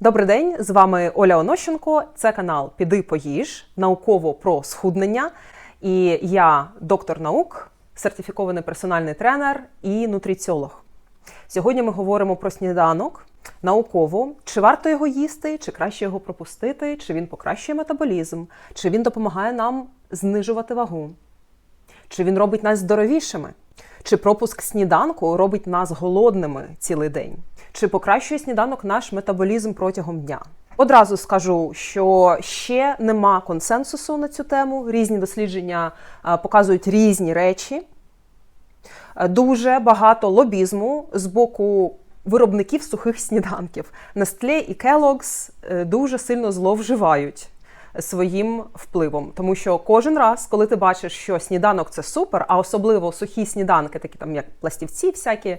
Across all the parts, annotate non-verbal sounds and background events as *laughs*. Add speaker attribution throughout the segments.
Speaker 1: Добрий день, з вами Оля Онощенко. Це канал Піди поїж науково про схуднення. І я доктор наук, сертифікований персональний тренер і нутриціолог. Сьогодні ми говоримо про сніданок науково, чи варто його їсти, чи краще його пропустити, чи він покращує метаболізм, чи він допомагає нам знижувати вагу, чи він робить нас здоровішими, чи пропуск сніданку робить нас голодними цілий день, чи покращує сніданок наш метаболізм протягом дня. Одразу скажу, що ще нема консенсусу на цю тему. Різні дослідження показують різні речі. Дуже багато лобізму з боку виробників сухих сніданків. Nestle і Kellogg's е, дуже сильно зловживають своїм впливом, тому що кожен раз, коли ти бачиш, що сніданок це супер, а особливо сухі сніданки, такі там як пластівці, всякі,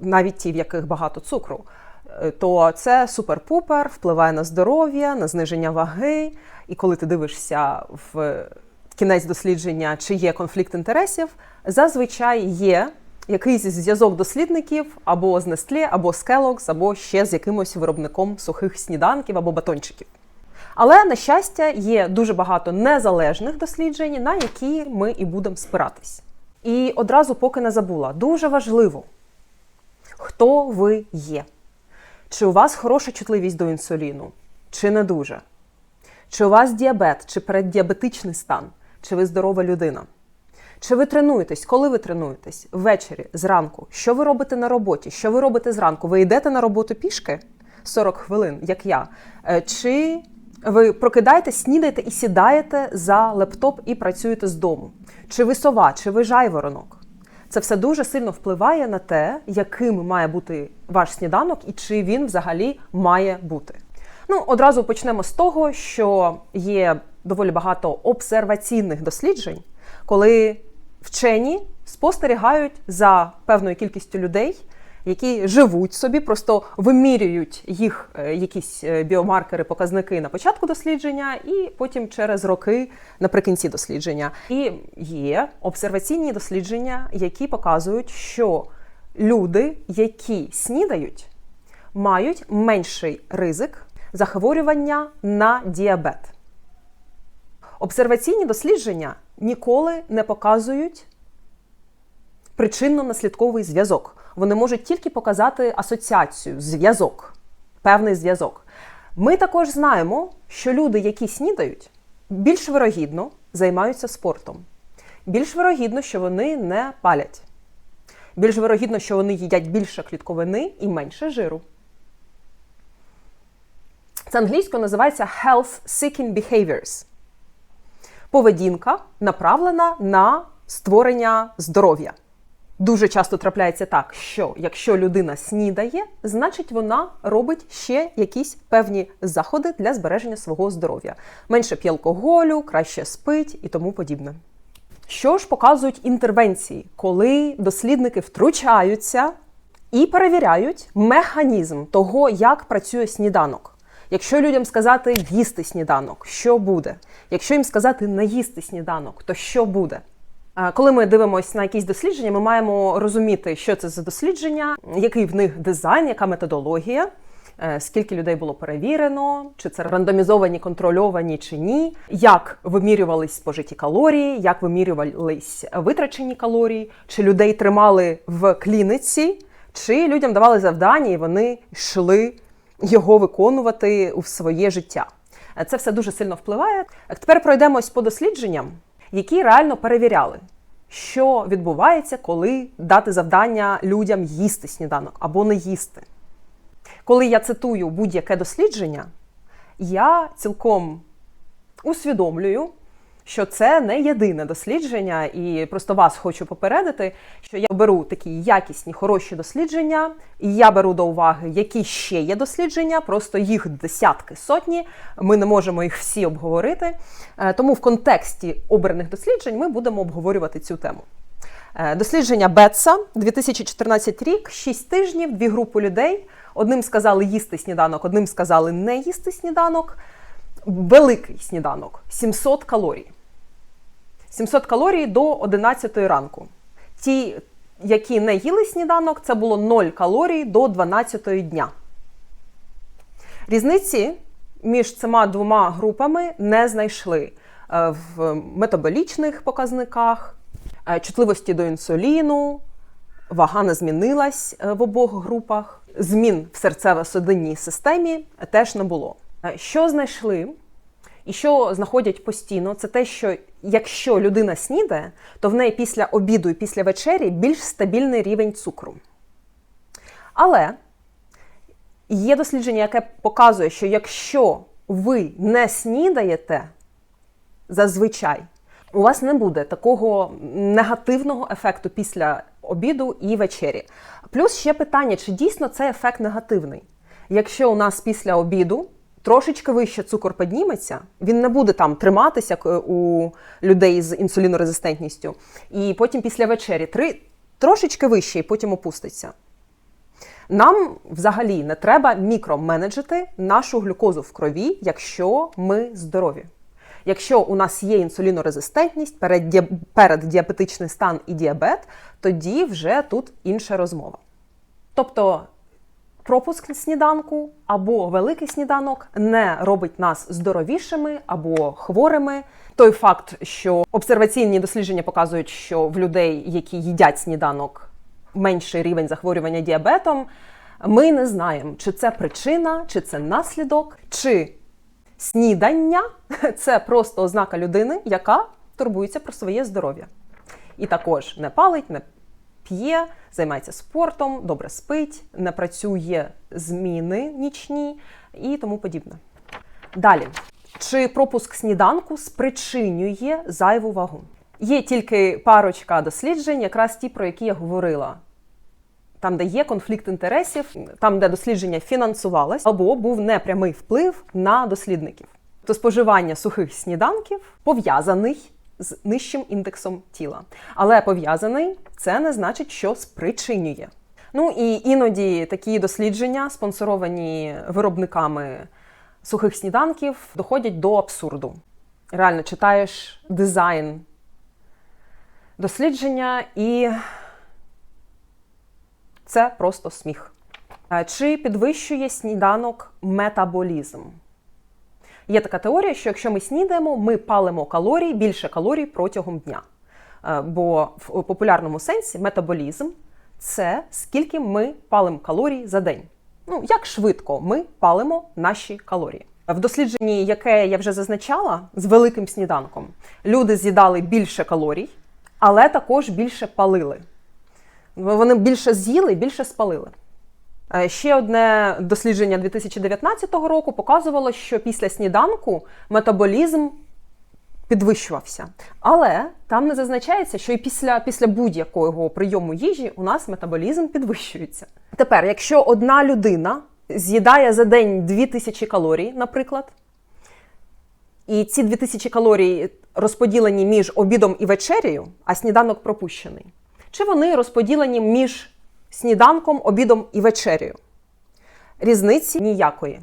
Speaker 1: навіть ті, в яких багато цукру, е, то це супер-пупер, впливає на здоров'я, на зниження ваги. І коли ти дивишся в кінець дослідження, чи є конфлікт інтересів, зазвичай є якийсь зв'язок дослідників або з Nestle, або з Kellogg's, або ще з якимось виробником сухих сніданків або батончиків. Але, на щастя, є дуже багато незалежних досліджень, на які ми і будемо спиратись. І одразу, поки не забула, дуже важливо, хто ви є. Чи у вас хороша чутливість до інсуліну, чи не дуже? Чи у вас діабет, чи переддіабетичний стан, чи ви здорова людина? Чи ви тренуєтесь? Коли ви тренуєтесь? Ввечері, зранку. Що ви робите на роботі? Що ви робите зранку? Ви йдете на роботу пішки 40 хвилин, як я? Е, Чи ви прокидаєтесь, снідаєте і сідаєте за лептоп і працюєте з дому? Чи ви сова, чи ви жайворонок? Це все дуже сильно впливає на те, яким має бути ваш сніданок і чи він взагалі має бути. Ну, одразу почнемо з того, що є доволі багато обсерваційних досліджень, коли вчені спостерігають за певною кількістю людей, які живуть собі, просто вимірюють їх е, якісь е, біомаркери, показники на початку дослідження, і потім через роки наприкінці дослідження. І є обсерваційні дослідження, які показують, що люди, які снідають, мають менший ризик захворювання на діабет. Обсерваційні дослідження ніколи не показують причинно-наслідковий зв'язок. Вони можуть тільки показати асоціацію, зв'язок, певний зв'язок. Ми також знаємо, що люди, які снідають, більш вирогідно займаються спортом. Більш вирогідно, що вони не палять. Більш вирогідно, що вони їдять більше клітковини і менше жиру. Це англійською називається health-seeking behaviors. Поведінка направлена на створення здоров'я. Дуже часто трапляється так, що якщо людина снідає, значить вона робить ще якісь певні заходи для збереження свого здоров'я. Менше п'є алкоголю, краще спить і тому подібне. Що ж показують інтервенції, коли дослідники втручаються і перевіряють механізм того, як працює сніданок. Якщо людям сказати їсти сніданок, що буде? Якщо їм сказати не їсти сніданок, то що буде? Коли ми дивимося на якісь дослідження, ми маємо розуміти, що це за дослідження, який в них дизайн, яка методологія, е, скільки людей було перевірено, чи це рандомізовані, контрольовані чи ні, як вимірювались спожиті калорії, як вимірювались витрачені калорії, чи людей тримали в кліниці, чи людям давали завдання, і вони йшли його виконувати у своє життя. Е, Це все дуже сильно впливає. Тепер пройдемось по дослідженням, які реально перевіряли, що відбувається, коли дати завдання людям їсти сніданок або не їсти. Коли я цитую будь-яке дослідження, я цілком усвідомлюю, що це не єдине дослідження, і просто вас хочу попередити, що я беру такі якісні, хороші дослідження, і я беру до уваги, які ще є дослідження, просто їх десятки сотні. Ми не можемо їх всі обговорити. Е, Тому в контексті обраних досліджень ми будемо обговорювати цю тему. Е, Дослідження Бетса 2014 рік, 6 тижнів, дві групи людей. Одним сказали їсти сніданок, одним сказали не їсти сніданок. Великий сніданок 700 калорій. 700 калорій до 11 ранку. Ті, які не їли сніданок, це було 0 калорій до 12 дня. Різниці між цими двома групами не знайшли е, в метаболічних показниках, е, чутливості до інсуліну, вага не змінилась е, в обох групах, змін в серцево-судинній системі теж не було. Що знайшли? І що знаходять постійно, це те, що якщо людина снідає, то в неї після обіду і після вечері більш стабільний рівень цукру. Але є дослідження, яке показує, що якщо ви не снідаєте зазвичай, у вас не буде такого негативного ефекту після обіду і вечері. Плюс ще питання, чи дійсно цей ефект негативний? Якщо у нас після обіду трошечки вище цукор підніметься, він не буде там триматися е, у людей з інсулінорезистентністю, і потім після вечері три, трошечки вище і потім опуститься. Нам взагалі не треба мікроменеджити нашу глюкозу в крові, якщо ми здорові. Якщо у нас є інсулінорезистентність, переддіаб- переддіабетичний стан і діабет, тоді вже тут інша розмова. Тобто пропуск сніданку або великий сніданок не робить нас здоровішими або хворими. Той факт, що обсерваційні дослідження показують, що в людей, які їдять сніданок, менший рівень захворювання діабетом, ми не знаємо, чи це причина, чи це наслідок, чи снідання *laughs* це просто ознака людини, яка турбується про своє здоров'я. І також не палить, не п'є, займається спортом, добре спить, не працює зміни нічні і тому подібне. Далі, чи пропуск сніданку спричинює зайву вагу? Є тільки парочка досліджень, якраз ті, про які я говорила. Там, де є конфлікт інтересів, там, де дослідження фінансувалось, або був непрямий вплив на дослідників. То споживання сухих сніданків пов'язаний з нижчим індексом тіла. Але пов'язаний це не значить, що спричинює. Ну і іноді такі дослідження, спонсоровані виробниками сухих сніданків, доходять до абсурду. Реально читаєш дизайн дослідження, і це просто сміх. Е, Чи підвищує сніданок метаболізм? Є така теорія, що якщо ми снідаємо, ми палимо калорій, більше калорій протягом дня. Е, Бо в популярному сенсі метаболізм це скільки ми палимо калорій за день. Ну, як швидко ми палимо наші калорії. В дослідженні, яке я вже зазначала, з великим сніданком, люди з'їдали більше калорій, але також більше палили. Вони більше з'їли, більше спалили. Е, Ще одне дослідження 2019 року показувало, що після сніданку метаболізм підвищувався. Але там не зазначається, що і після, після будь-якого прийому їжі у нас метаболізм підвищується. Тепер, якщо одна людина з'їдає за день 2000 калорій, наприклад, і ці 2000 калорій розподілені між обідом і вечерею, а сніданок пропущений, чи вони розподілені між сніданком, обідом і вечерею? Різниці ніякої.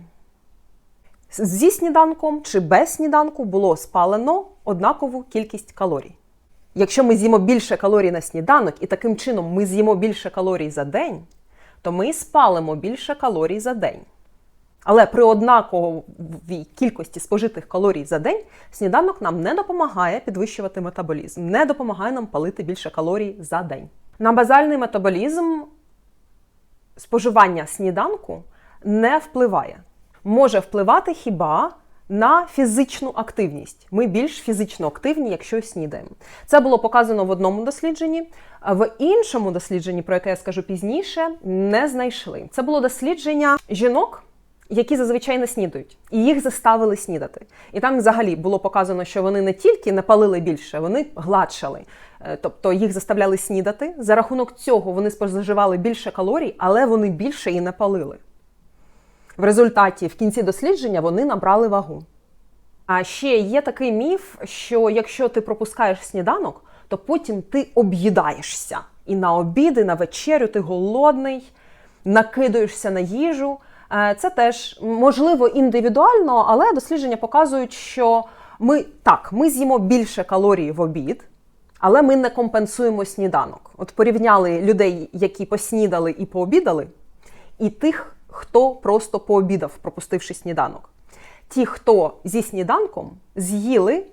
Speaker 1: Зі сніданком чи без сніданку було спалено однакову кількість калорій. Якщо ми з'їмо більше калорій на сніданок і таким чином ми з'їмо більше калорій за день, то ми спалимо більше калорій за день. Але при однаковій кількості спожитих калорій за день сніданок нам не допомагає підвищувати метаболізм, не допомагає нам палити більше калорій за день. На базальний метаболізм споживання сніданку не впливає. Може впливати хіба на фізичну активність. Ми більш фізично активні, якщо снідаємо. Це було показано в одному дослідженні, в іншому дослідженні, про яке я скажу пізніше, не знайшли. Це було дослідження жінок. Які зазвичай не снідають, і їх заставили снідати. І там взагалі було показано, що вони не тільки не палили більше, вони гладшали. Е, Тобто їх заставляли снідати. За рахунок цього вони споживали більше калорій, але вони більше і не палили. В результаті, в кінці дослідження, вони набрали вагу. А ще є такий міф, що якщо ти пропускаєш сніданок, то потім ти об'їдаєшся. І на обід, і на вечерю ти голодний, накидаєшся на їжу. Е, Це теж можливо індивідуально, але дослідження показують, що ми так, ми з'їмо більше калорій в обід, але ми не компенсуємо сніданок. От порівняли людей, які поснідали і пообідали, і тих, хто просто пообідав, пропустивши сніданок. Ті, хто зі сніданком з'їли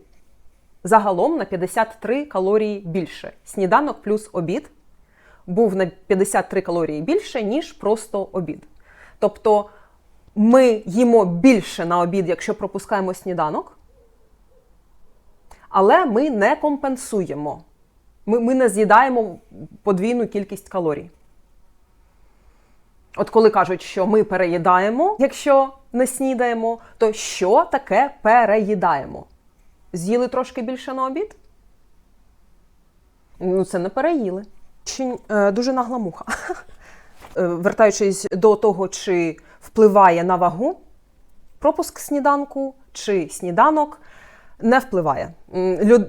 Speaker 1: загалом на 53 калорії більше. Сніданок плюс обід був на 53 калорії більше, ніж просто обід. Тобто ми їмо більше на обід, якщо пропускаємо сніданок, але ми не компенсуємо. Ми, ми не з'їдаємо подвійну кількість калорій. От коли кажуть, що ми переїдаємо, якщо не снідаємо, то що таке переїдаємо? З'їли трошки більше на обід? Ну, це не переїли. Е, дуже нагла муха. *laughs* Е, Вертаючись до того, чи впливає на вагу пропуск сніданку, чи сніданок не впливає.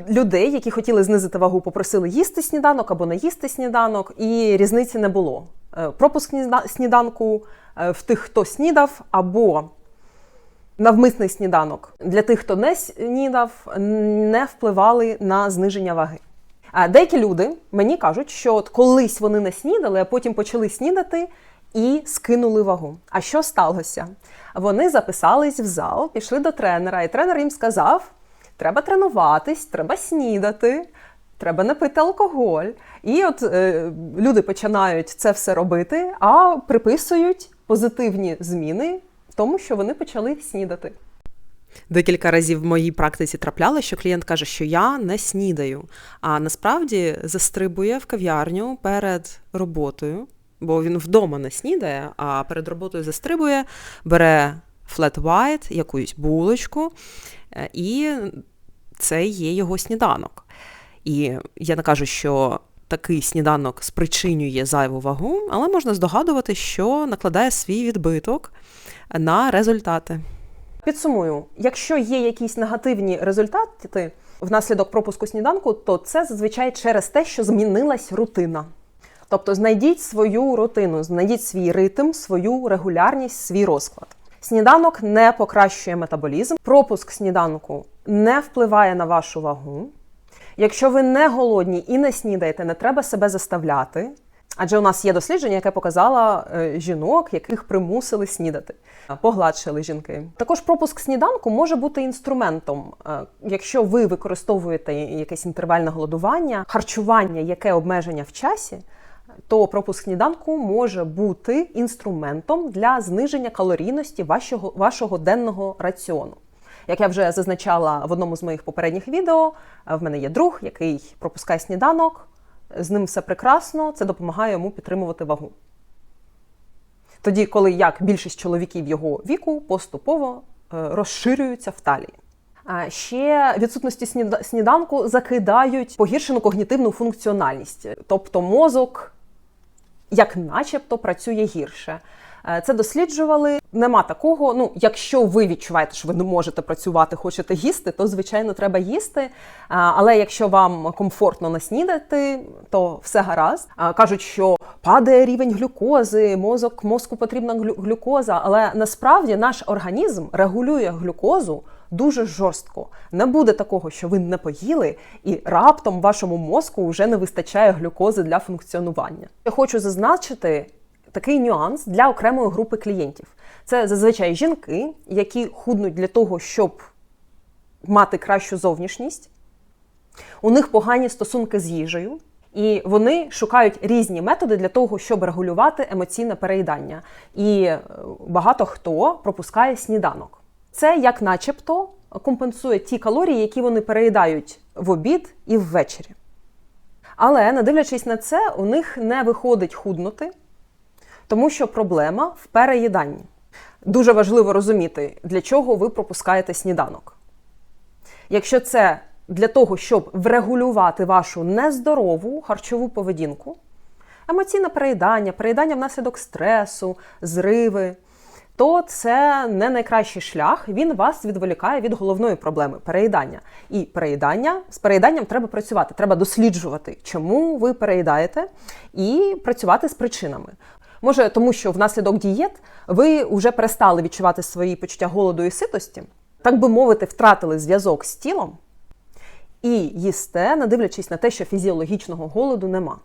Speaker 1: Людей, які хотіли знизити вагу, попросили їсти сніданок або не їсти сніданок, і різниці не було. Е, Пропуск сніда- сніданку е, в тих, хто снідав, або навмисний сніданок для тих, хто не снідав, не впливали на зниження ваги. А деякі люди мені кажуть, що от колись вони не снідали, а потім почали снідати і скинули вагу. А що сталося? Вони записались в зал, пішли до тренера, і тренер їм сказав: треба тренуватись, треба снідати. Треба не пити алкоголь. І от е, люди починають це все робити, а приписують позитивні зміни тому, що вони почали снідати.
Speaker 2: Декілька разів в моїй практиці траплялося, що клієнт каже, що я не снідаю, а насправді застрибує в кав'ярню перед роботою, бо він вдома не снідає, а перед роботою застрибує, бере flat white, якусь булочку, е, і це є його сніданок. І я не кажу, що такий сніданок спричинює зайву вагу, але можна здогадувати, що накладає свій відбиток на результати.
Speaker 1: Підсумую, якщо є якісь негативні результати внаслідок пропуску сніданку, то це зазвичай через те, що змінилась рутина. Тобто знайдіть свою рутину, знайдіть свій ритм, свою регулярність, свій розклад. Сніданок не покращує метаболізм, пропуск сніданку не впливає на вашу вагу. Якщо ви не голодні і не снідаєте, не треба себе заставляти. Адже у нас є дослідження, яке показало е, жінок, яких примусили снідати, погладшили жінки. Також пропуск сніданку може бути інструментом, Е, якщо ви використовуєте якесь інтервальне голодування, харчування, яке обмеження в часі, то пропуск сніданку може бути інструментом для зниження калорійності вашого, вашого денного раціону. Як я вже зазначала в одному з моїх попередніх відео, е, в мене є друг, який пропускає сніданок, з ним все прекрасно, це допомагає йому підтримувати вагу. Тоді, коли як більшість чоловіків його віку поступово е, розширюються в талії. А ще відсутності сніда- сніданку закидають погіршену когнітивну функціональність, тобто мозок як начебто працює гірше. Е, Це досліджували. Нема такого. Ну, якщо ви відчуваєте, що ви не можете працювати, хочете їсти, то звичайно треба їсти. Але якщо вам комфортно не снідати, то все гаразд. А, Кажуть, що падає рівень глюкози, мозок мозку потрібна глю- глюкоза. Але насправді наш організм регулює глюкозу дуже жорстко. Не буде такого, що ви не поїли, і раптом вашому мозку вже не вистачає глюкози для функціонування. Я хочу зазначити такий нюанс для окремої групи клієнтів. Це зазвичай жінки, які худнуть для того, щоб мати кращу зовнішність. У них погані стосунки з їжею, і вони шукають різні методи для того, щоб регулювати емоційне переїдання. І е, багато хто пропускає сніданок. Це як начебто компенсує ті калорії, які вони переїдають в обід і ввечері. Але, не дивлячись на це, у них не виходить худнути, тому що проблема в переїданні. Дуже важливо розуміти, для чого ви пропускаєте сніданок. Якщо це для того, щоб врегулювати вашу нездорову харчову поведінку, емоційне переїдання, переїдання внаслідок стресу, зриви, то це не найкращий шлях. Він вас відволікає від головної проблеми переїдання. І переїдання з переїданням треба працювати. Треба досліджувати, чому ви переїдаєте, і працювати з причинами. Може, тому що внаслідок дієт ви вже перестали відчувати свої почуття голоду і ситості, так би мовити, втратили зв'язок з тілом і їсте, не дивлячись на те, що фізіологічного голоду нема.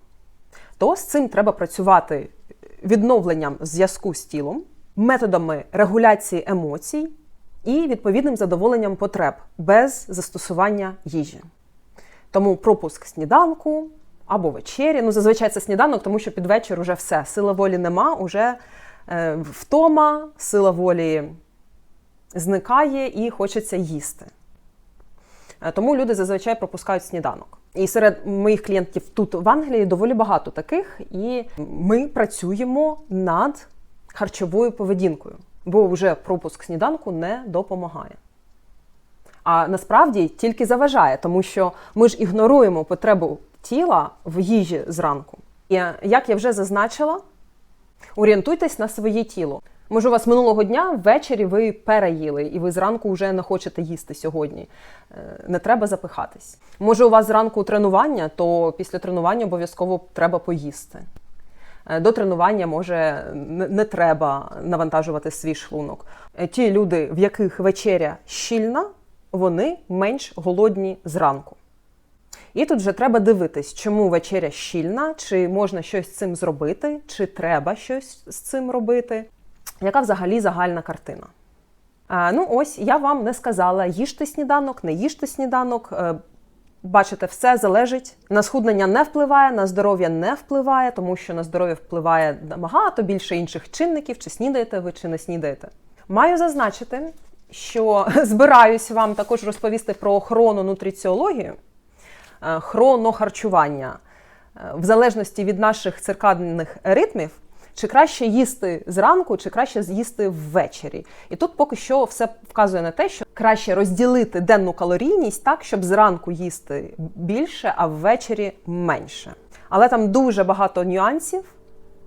Speaker 1: То з цим треба працювати відновленням зв'язку з тілом, методами регуляції емоцій і відповідним задоволенням потреб без застосування їжі. Тому пропуск сніданку або вечері. Ну, зазвичай це сніданок, тому що під вечір уже все. Сила волі нема, уже е, втома, сила волі зникає і хочеться їсти. Е, Тому люди зазвичай пропускають сніданок. І серед моїх клієнтів тут в Англії доволі багато таких, і ми працюємо над харчовою поведінкою, бо вже пропуск сніданку не допомагає. А насправді тільки заважає, тому що ми ж ігноруємо потребу тіла в їжі зранку. І е, як я вже зазначила, орієнтуйтесь на своє тіло. Може, у вас минулого дня ввечері ви переїли, і ви зранку вже не хочете їсти сьогодні. Е, Не треба запихатись. Може, у вас зранку тренування, то після тренування обов'язково треба поїсти. Е, До тренування може не треба навантажувати свій шлунок. Е, Ті люди, в яких вечеря щільна, вони менш голодні зранку. І тут вже треба дивитись, чому вечеря щільна, чи можна щось з цим зробити, чи треба щось з цим робити. Яка взагалі загальна картина? Ну, ось я вам не сказала: їжте сніданок, не їжте сніданок. Бачите, все залежить. На схуднення не впливає, на здоров'я не впливає, тому що на здоров'я впливає набагато більше інших чинників, чи снідаєте ви, чи не снідаєте. Маю зазначити, що *laughs* збираюсь вам також розповісти про хрононутриціологію, е, хронохарчування. Е, В залежності від наших циркадних ритмів, чи краще їсти зранку, чи краще з'їсти ввечері. І тут поки що все вказує на те, що краще розділити денну калорійність так, щоб зранку їсти більше, а ввечері менше. Але там дуже багато нюансів.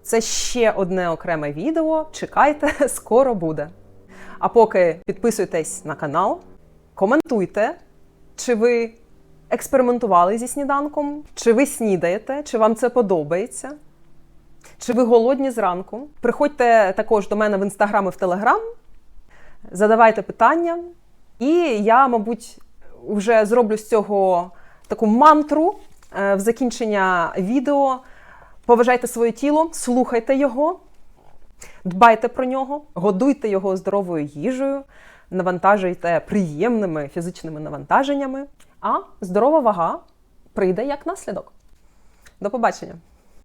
Speaker 1: Це ще одне окреме відео. Чекайте, *laughs* скоро буде. А поки підписуйтесь на канал, коментуйте, чи ви експериментували зі сніданком, чи ви снідаєте, чи вам це подобається. Чи ви голодні зранку? Приходьте також до мене в інстаграм і в телеграм, задавайте питання, і я, мабуть, вже зроблю з цього таку мантру е, в закінчення відео. Поважайте своє тіло, слухайте його, дбайте про нього, годуйте його здоровою їжею, навантажуйте приємними фізичними навантаженнями, а здорова вага прийде як наслідок. До побачення!